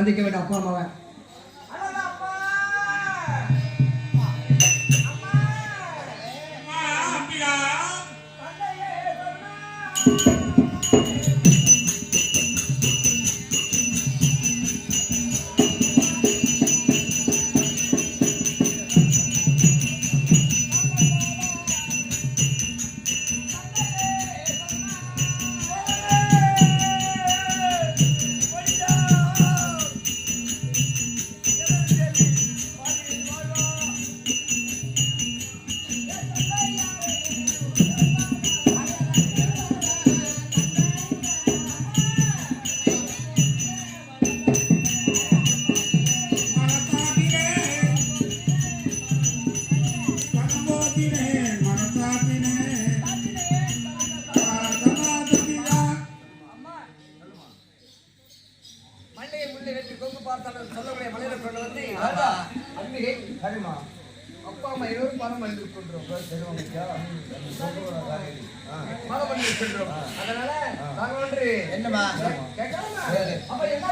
சந்திக்க வேண்டிய அப்பா அம்மாவை மழை பண்ணி இருக்கின்றோம் அதனால நாங்க ஒன்று என்னம்மா? கேட்கலாமா? அப்ப என்ன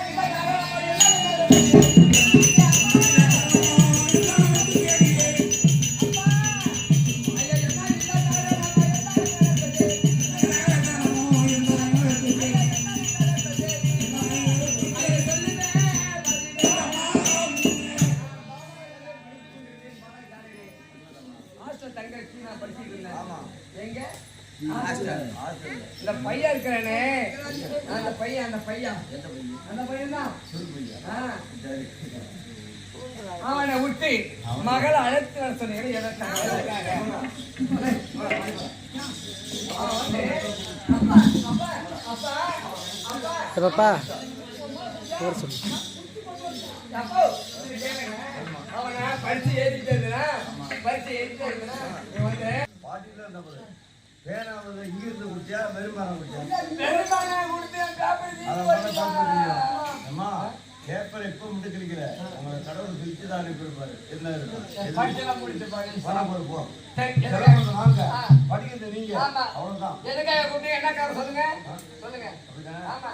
அந்த பையன் தான் அவனை விட்டு மகளை அழைத்து வர சொன்னீங்க பாப்பா ஒரு சொல்லு. அவனை பரிசு ஏறிட்டு இருந்தா பரிசு ஏறிட்டு போது பேனாவது இங்க இருந்து குடிச்சா மெருமரம் குடிச்சா பெரும்பாலான கொடுத்து பேப்பர் தீ அதை மட்டும் போச்சுடா. பார்த்து அம்மா பேப்பர் எப்போ முடிச்சிருக்கிற உங்களை கடவுள் பிரிச்சு தான் அனுப்பியிருப்பாரு என்ன இருக்கும். படிக்கிறது நீங்க. அவ்வளவுதான். எதுக்காக கூப்பிட்டீங்க? என்ன காரணம் சொல்லுங்க. சொல்லுங்க. அம்மா!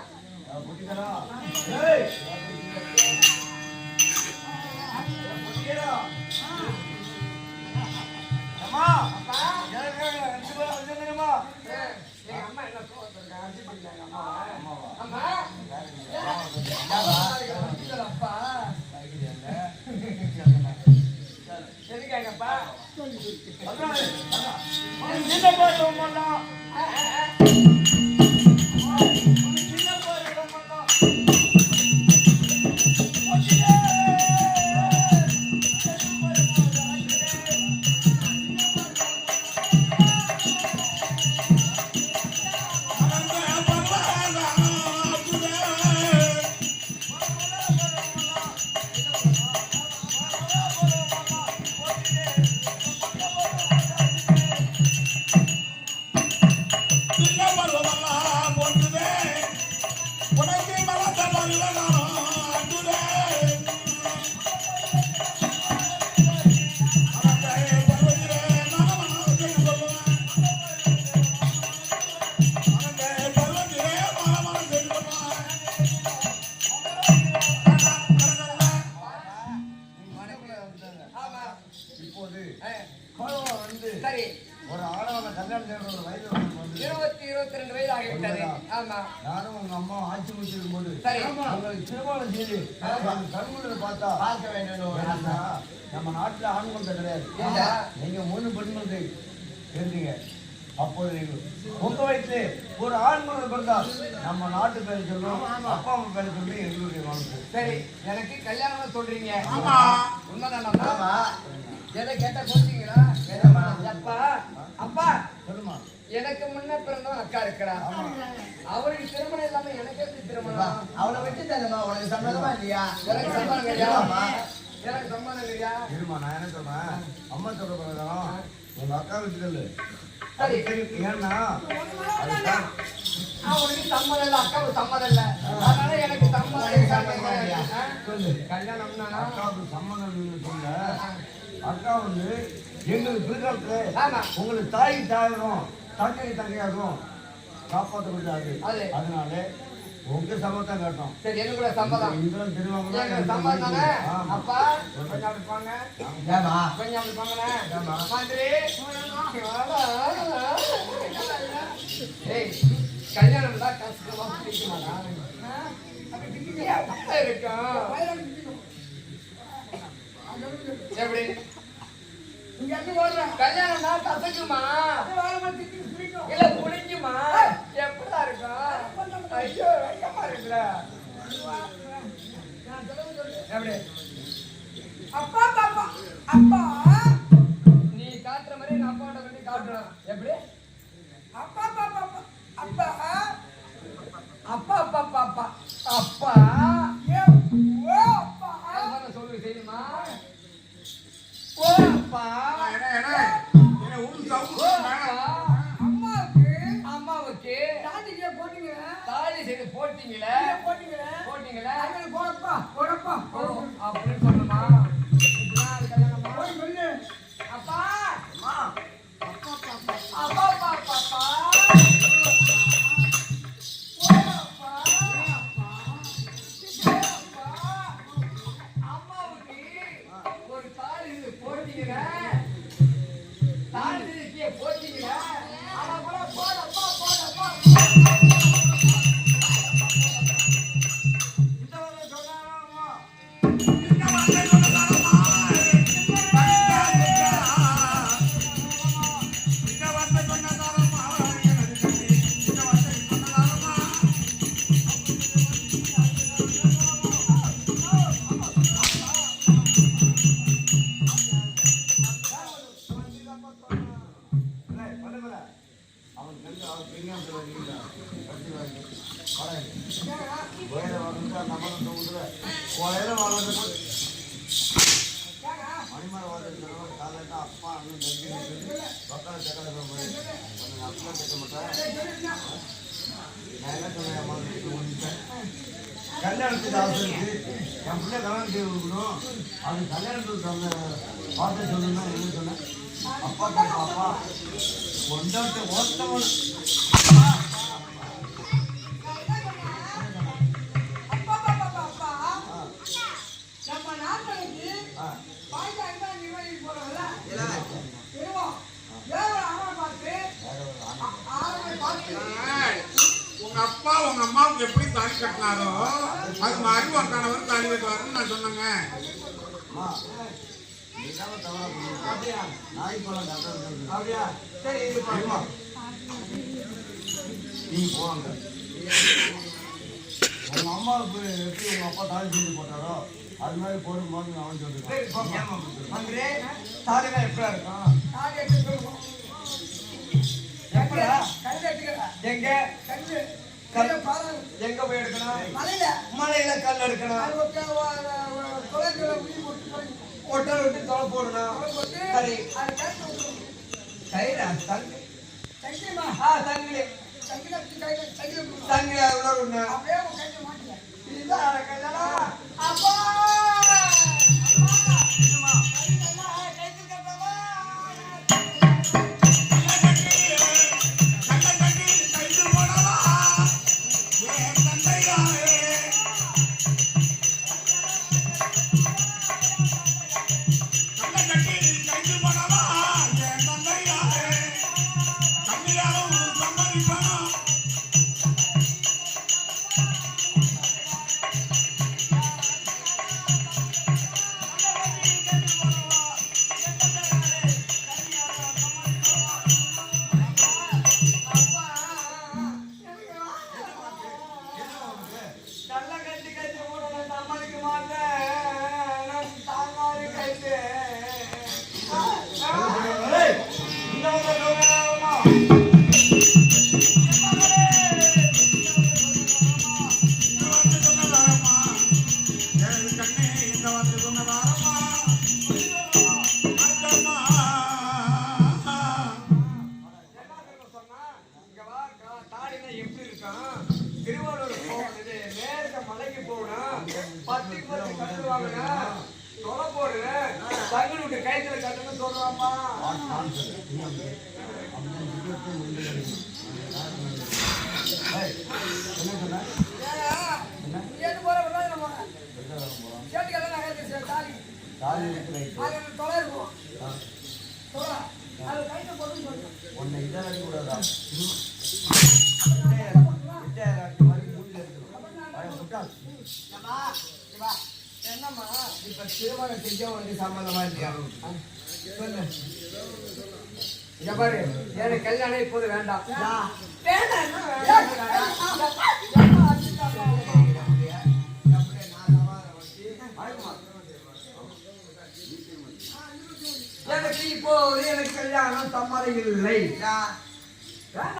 என்ன பாட்டு பண்ணலாம் அம்மா ஆட்சி முடிச்சிருக்கும் போது. உங்களுக்கு திருமணம் செய்து கண்முறை பார்த்தா பார்க்க வேண்டும் நம்ம நாட்டுல ஆண் குழந்தை கிடையாது இல்ல. நீங்க மூணு பெண் குழந்தை இருந்தீங்க அப்போது நீங்கள் உங்க வயசுல ஒரு ஆண் குழந்தை பிறந்தால் நம்ம நாட்டு பேரை சொல்லும் அப்பா அம்மா பேரை சொல்லி எங்களுடைய சரி எனக்கு கல்யாணம் சொல்றீங்க. உண்மைதானம்மா எதை கேட்டா சொல்றீங்களா அப்பா அப்பா! சொல்லுமா எனக்கு முன்ன பிறந்தவன் அக்கா இருக்கிறா. அவருக்கு திருமணம் இல்லாம எனக்கு எப்படி திருமணம்? அவளை விட்டு தரமா உனக்கு சம்மதமா இல்லையா? எனக்கு சம்பளம் கிடையா எனக்கு சம்பளம் கிடையா இருமா நான் என்ன சொல்றேன்? அம்மா சொல்ற பிரகாரம் உங்க அக்கா வீட்டுக்கு சரி. ஏன்னா அவனுக்கு சம்மதம் இல்ல அக்காவுக்கு சம்மதம் இல்ல. அதனால எனக்கு சம்மதம் சம்மதம் இல்லையா? ஆ? சொல்லு. கல்யாணம்னா? அக்காவுக்கு இல்லைன்னு சொல்ல அக்கா வந்து எங்களுக்கு பிற்காலத்துல ஆமா. உங்களுக்கு தாய் தாயரும் தங்கை தங்கையாகும் காப்பாற்ற முடியாது அது. அதனால உங்க சமத்தான் கேட்டோம் சரி எனக்குள்ள சம்மதம் தெரிவாங்களா எங்க சம்மதம். அப்பா கொஞ்சம் அப்படி போங்க. ஏமா கொஞ்சம் அப்படி போங்கண்ணே மந்திரி. ஏய் கல்யாணம் தான் கஷ்டமா பிடிக்குமாடா எப்படி கல்யாணம் தான் கசக்குமா இல்ல புளிக்குமா எப்படா இருக்கும் ஐயோ ஐயமா இருக்குடா எப்படி? அப்பா பாப்பா அப்பா. நீ காட்டுற மாதிரி எங்க அப்பாவோட பண்ணி காட்டுறேன் எப்படி? அப்பா பாப்பா அப்பா அப்பா. அப்பா அப்பா அப்பா. கொஞ்சம் கேட்க மாட்டேன் நான் என்ன சொன்னேன் அம்மா கல்யாணத்துக்கு அவசரம் இருக்கு என் பிள்ளை கல்யாணம் செய்ய கொடுக்கணும் அது கல்யாணத்துக்கு சொன்ன பார்த்து சொல்லணும்னா என்ன சொன்னேன் அப்பா கேட்க அப்பா கொண்டாட்ட ஓட்டவன் கட்டினாரோ அது மாதிரி உன் கணவர் தாலி கட்டுவாருன்னு நான் சொன்னேங்க. அம்மா. அப்படியா? அப்படியா சரி இது தெரியுமா பாருமா நீ போவாங்க உங்க அம்மாவுக்கு எப்படி உங்க அப்பா தாலி செஞ்சு போட்டாரோ அது மாதிரி போடும்போது அவன் சரி சொல்லிருக்கான் தாலிலாம் எப்படா இருக்கும்? தாலி எங்க கல் பாதம் எங்க போய் எடுக்கணும் மலையில மலையில கல் எடுக்கணும். ஒட்டல் விட்டு தொலை போடணும். சரி. கயிறா? தங்கு ஆ தங்கிலி. தங்கிலி மாட்டுங்க இதுதான் அப்பா! Viraram இதான் அடிக்க கூடாதா. என்னம்மா இப்ப திருமணம் செஞ்ச உனக்கு சம்மந்தமா இல்லையா இங்க பாரு எனக்கு கல்யாணம் இப்போது வேண்டாம். வேண்டாம் எனக்கு இப்போ எனக்கு கல்யாணம் சம்மதம் இல்லை யா.